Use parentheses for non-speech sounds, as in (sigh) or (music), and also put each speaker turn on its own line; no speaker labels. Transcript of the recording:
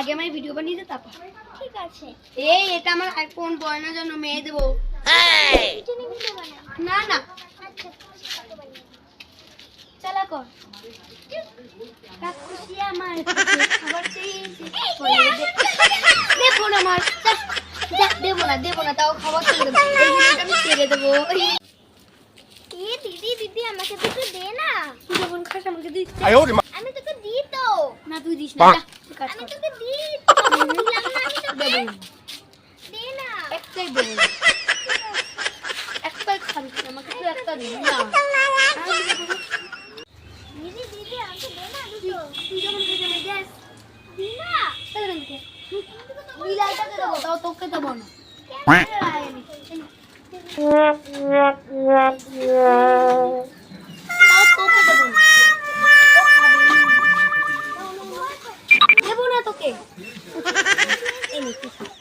আগে আমার ভিডিও বানিয়ে দে তারপর।
ঠিক আছে।
এই এটা আমার কোন বয়নার জন্য মেয়ে দেবো। না না। আমি
আমি তোকে দিই তো।
না তুই দিস না। কাজ
আমি তোকে দিলাম না আমি তোকে দে না।
একটাই দেবো। একটাই খাবি। আমাকে তুই একটা দিবি না।
দিদি দিদি আমাকে দে না দুটো।
তুই যখন খেতে আমায় দেস।
দি না।
তাহলে আমি খেয়ে- দেবো। তাও তোকে দেবো না. (laughs) খাবে না। (laughs)